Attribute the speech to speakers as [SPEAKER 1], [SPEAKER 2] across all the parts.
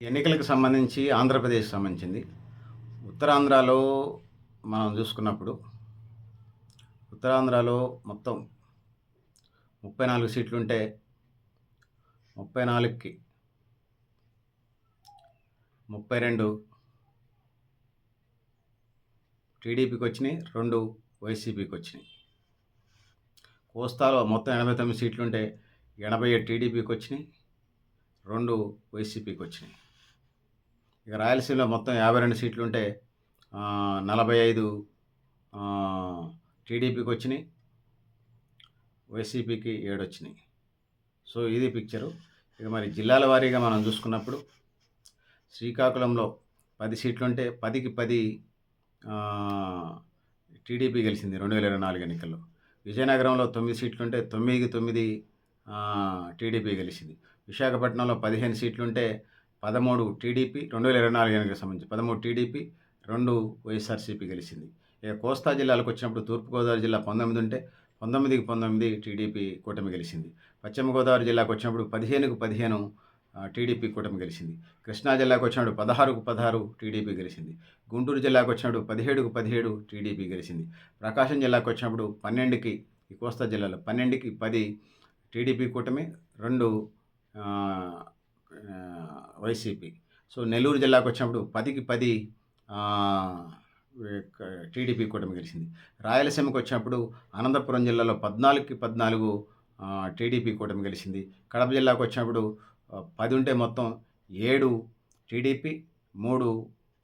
[SPEAKER 1] ఎన్నికలకు సంబంధించి ఆంధ్రప్రదేశ్ సంబంధించింది. ఉత్తరాంధ్రలో మనం చూసుకున్నప్పుడు ఉత్తరాంధ్రలో మొత్తం ముప్పై నాలుగు సీట్లు ఉంటే ముప్పై నాలుగుకి ముప్పై రెండు టీడీపీకి వచ్చినాయి రెండు వైసీపీకి వచ్చినాయి కోస్తాలో మొత్తం ఎనభై తొమ్మిది సీట్లు ఉంటే ఎనభై ఏడు టీడీపీకి వచ్చినాయి రెండు వైసీపీకి వచ్చినాయి ఇక రాయలసీమలో మొత్తం యాభై రెండు సీట్లు ఉంటే నలభై ఐదు టీడీపీకి వచ్చినాయి. వైసీపీకి ఏడు వచ్చినాయి సో ఇది పిక్చరు. ఇక మరి జిల్లాల వారీగా మనం చూసుకున్నప్పుడు శ్రీకాకుళంలో పది సీట్లు ఉంటే పదికి పది టీడీపీ గెలిచింది రెండు వేల ఇరవై నాలుగు ఎన్నికల్లో. విజయనగరంలో తొమ్మిది సీట్లు ఉంటే తొమ్మిదికి తొమ్మిది టీడీపీ గెలిచింది. విశాఖపట్నంలో పదిహేను సీట్లు ఉంటే పదమూడు టీడీపీ రెండు వేల ఇరవై నాలుగు ఎన్నికలకు సంబంధించి పదమూడు టీడీపీ రెండు వైఎస్ఆర్సీపీ గెలిచింది. ఇక కోస్తా జిల్లాలకు వచ్చినప్పుడు తూర్పుగోదావరి జిల్లా పంతొమ్మిది ఉంటే పంతొమ్మిదికి పంతొమ్మిది టీడీపీ కూటమి గెలిచింది. పశ్చిమ గోదావరి జిల్లాకు వచ్చినప్పుడు పదిహేనుకు పదిహేను టీడీపీ కూటమి గెలిచింది. కృష్ణా జిల్లాకు వచ్చినప్పుడు పదహారుకు పదహారు టీడీపీ గెలిచింది. గుంటూరు జిల్లాకు వచ్చినప్పుడు పదిహేడుకు పదిహేడు టీడీపీ గెలిచింది. ప్రకాశం జిల్లాకు వచ్చినప్పుడు పన్నెండుకి ఈ కోస్తా జిల్లాలో పన్నెండుకి పది టీడీపీ కూటమి రెండు వైసీపీ. సో నెల్లూరు జిల్లాకు వచ్చినప్పుడు పదికి పది టీడీపీ కూటమి గెలిచింది. రాయలసీమకు వచ్చినప్పుడు అనంతపురం జిల్లాలో పద్నాలుగుకి పద్నాలుగు టీడీపీ కూటమి గెలిచింది. కడప జిల్లాకు వచ్చినప్పుడు పది ఉంటే మొత్తం ఏడు టీడీపీ మూడు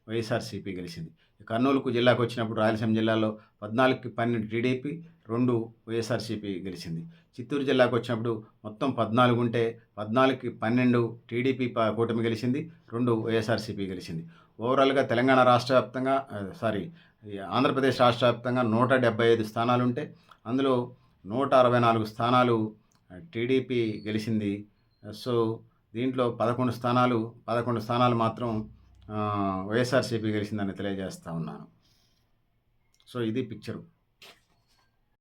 [SPEAKER 1] వైఎస్ఆర్సీపీ గెలిచింది. కర్నూలుకు జిల్లాకు వచ్చినప్పుడు రాయలసీమ జిల్లాలో పద్నాలుగుకి పన్నెండు టీడీపీ రెండు వైఎస్ఆర్సీపీ గెలిచింది. చిత్తూరు జిల్లాకు వచ్చినప్పుడు మొత్తం పద్నాలుగు ఉంటే పద్నాలుగుకి పన్నెండు టీడీపీ కూటమి గెలిచింది రెండు వైఎస్ఆర్సీపీ గెలిచింది. ఓవరాల్గా తెలంగాణ రాష్ట్ర వ్యాప్తంగా సారీ ఈ ఆంధ్రప్రదేశ్ రాష్ట్ర వ్యాప్తంగా నూట డెబ్బై ఐదు స్థానాలు ఉంటే అందులో నూట అరవై నాలుగు స్థానాలు టీడీపీ గెలిచింది. సో దీంట్లో పదకొండు స్థానాలు పదకొండు స్థానాలు మాత్రం వైఎస్ఆర్సీపీ గెలిచిందని తెలియజేస్తా ఉన్నాను. సో ఇది పిక్చరు.